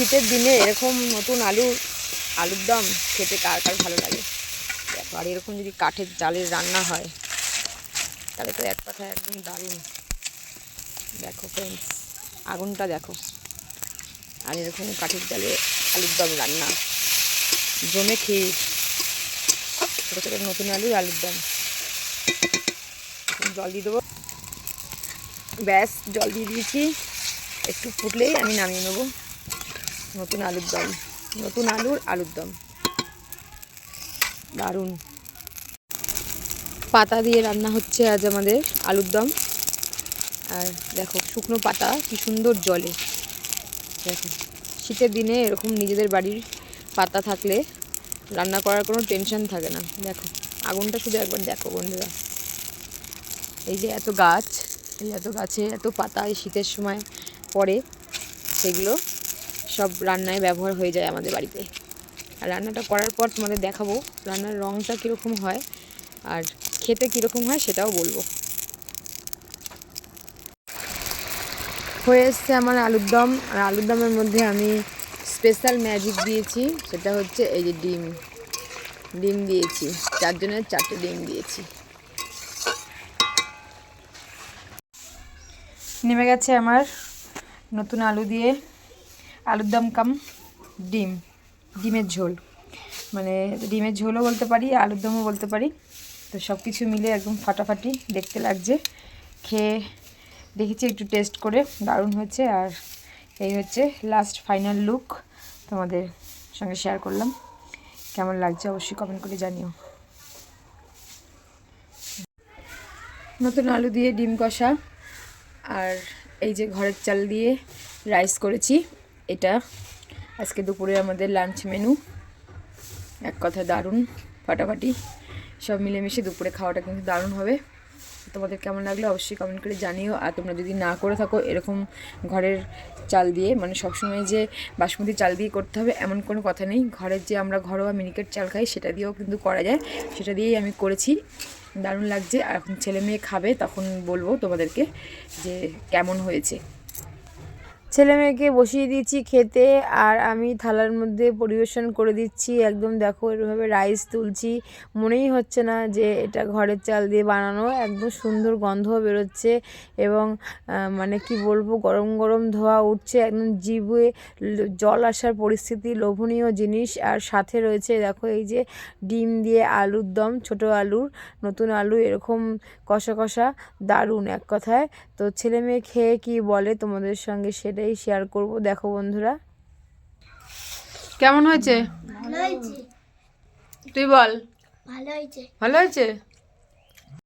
শীতের দিনে এরকম নতুন আলু আলুর দম খেতে কার কার ভালো লাগে? আর এরকম যদি কাঠের জালের রান্না হয়, তাহলে তো এক কথায় একদম দারুণ। দেখো ফ্রেন্ডস আগুনটা দেখো। আর এরকম কাঠের জালে আলুর দম রান্না। জমে খেয়ে ছোটো ছোটো নতুন আলু আলুর দম। জল দিয়ে দেবো। ব্যাস, জল দিয়ে দিয়েছি। একটু ফুটলেই আমি নামিয়ে নেব। নতুন আলুর দম। নতুন আলুর আলুর দম। দারুণ। পাতা দিয়ে রান্না হচ্ছে আজ আমাদের আলুর দম। আর দেখো, শুকনো পাতা, কি সুন্দর জলে। দেখো, শীতের দিনে এরকম নিজেদের বাড়ির পাতা থাকলে রান্না করার কোনো টেনশন থাকে না। দেখো, আগুনটা শুধু একবার দেখো বন্ধুরা। এই যে এত গাছ, এই এত গাছে এত পাতা এই শীতের সময় পড়ে, সেগুলো সব রান্নায় ব্যবহার হয়ে যায় আমাদের বাড়িতে। আর রান্নাটা করার পর তোমাদের দেখাবো রান্নার রঙটা কীরকম হয় আর খেতে কীরকম হয় সেটাও বলব। হয়ে এসছে আমার আলুর দম। আর আলুর দমের মধ্যে আমি স্পেশাল ম্যাজিক দিয়েছি, সেটা হচ্ছে এই যে ডিম। ডিম দিয়েছি, চারজনের চারটে ডিম দিয়েছি। নেমে গেছে আমার নতুন আলু দিয়ে আলুর দম কাম, ডিম, ডিমের ঝোল। মানে ডিমের ঝোলও বলতে পারি, আলুর দমও বলতে পারি। তো সব কিছু মিলে একদম ফাটাফাটি দেখতে লাগছে। খেয়ে দেখেছি, একটু টেস্ট করে, দারুণ হয়েছে। আর এই হচ্ছে লাস্ট ফাইনাল লুক তোমাদের সঙ্গে শেয়ার করলাম। কেমন লাগছে অবশ্যই কমেন্ট করে জানিও। নতুন আলু দিয়ে ডিম কষা, আর এই যে ঘরের চাল দিয়ে রাইস করেছি। এটা। আজকে দুপুরে আমাদের লাঞ্চ মেনু এক কথা দারুণ, ফাটাফাটি। সব মিলেমিশে দুপুরে খাওয়াটা কিন্তু দারুণ হবে। তোমাদের কেমন লাগল অবশ্যই কমেন্ট করে জানিও। আর তোমরা যদি না করে থাকো, এরকম ঘরের চাল দিয়ে মানে সবসময় যে বাসমতি চাল দিয়ে করতে হবে, এমন কোনো কথা নেই। ঘরের যে আমরা ঘরোয়া মিনিকেট চাল খাই, সেটা দিয়েও কিন্তু করা যায়। সেটা দিয়েই আমি করেছি। দারুণ লাগছে। আর এখন ছেলে মেয়ে খাবে, তখন বলব তোমাদেরকে যে কেমন হয়েছে। ছেলে মেয়েকে বসিয়ে দিয়েছি খেতে আর আমি থালার মধ্যে পরিবেশন করে দিচ্ছি। একদম দেখো এভাবে রাইস তুলছি। মনেই হচ্ছে না যে এটা ঘরের চাল দিয়ে বানানো। একদম সুন্দর গন্ধ বেরোচ্ছে এবং মানে কি বলব, গরম গরম ধোয়া উঠছে। একদম জিভে জল আসার পরিস্থিতি লোভনীয় জিনিস। আর সাথে রয়েছে দেখো এই যে ডিম দিয়ে আলুর দম, ছোট আলুর, নতুন আলু এরকম কষা কষা, দারুণ এক কথায়। তো ছেলে মেয়ে খেয়ে কি বলে তোমাদের সঙ্গে সেটাই শেয়ার করব। দেখো বন্ধুরা। কেমন হয়েছে? ভালো হয়েছে। তুই বল। ভালো হয়েছে। ভালো হয়েছে?